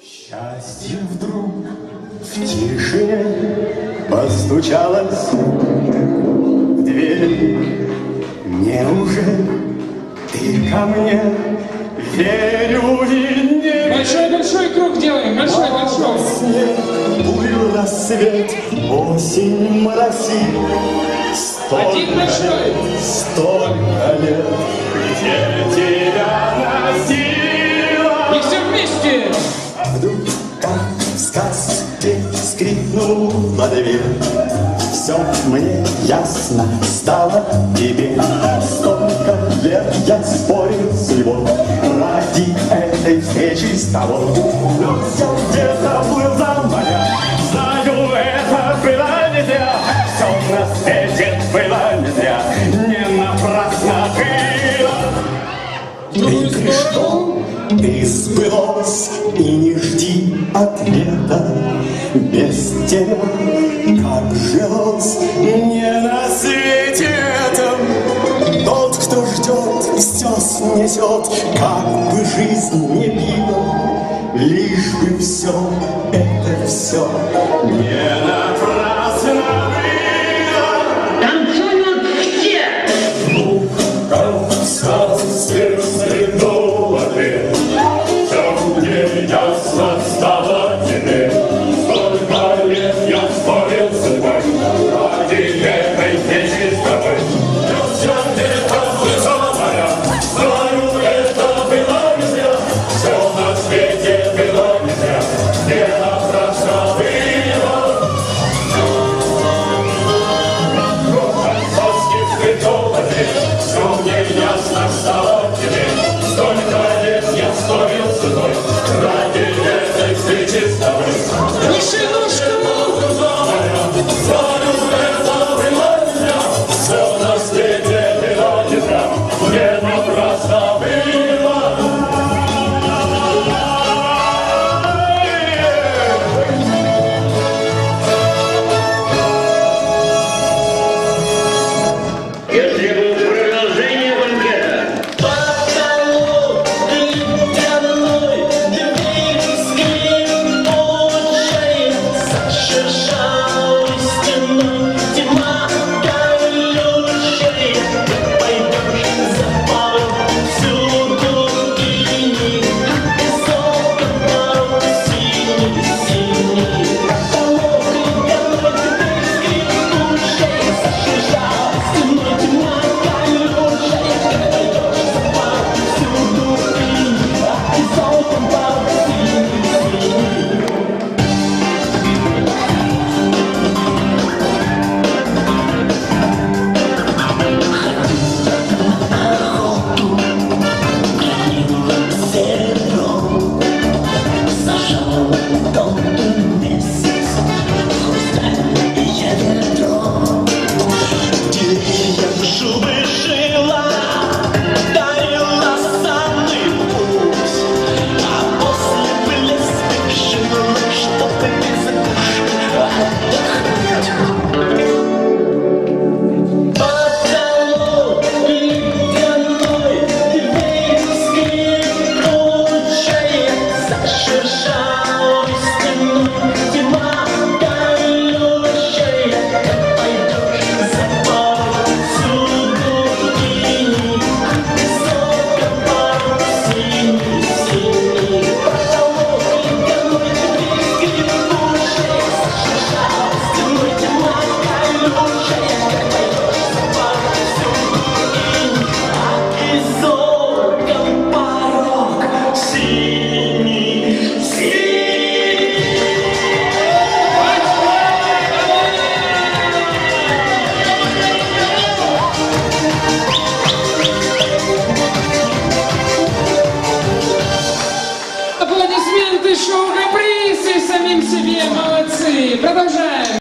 Счастье вдруг в тишине постучалось в дверь. Неужели ты ко мне верю и не Большой-большой круг делаем, большой-большой. Снег, плыл рассвет, осень моросит. Столько Один большой. лет, столько лет, скрипнула дверь. Все мне ясно стало теперь. Столько лет я спорил с любовью ради этой встречи с тобой. Но все где-то плыл за моря. Знаю, это было не зря. Все на свете было не зря. Не напрасно было. Ты сторону. пришел, ты сбылось, и не ответа без тебя, как жилось не на свете этом. Тот, кто ждет, все снесет, как бы жизнь не била, лишь бы все, это все этой встречи с children.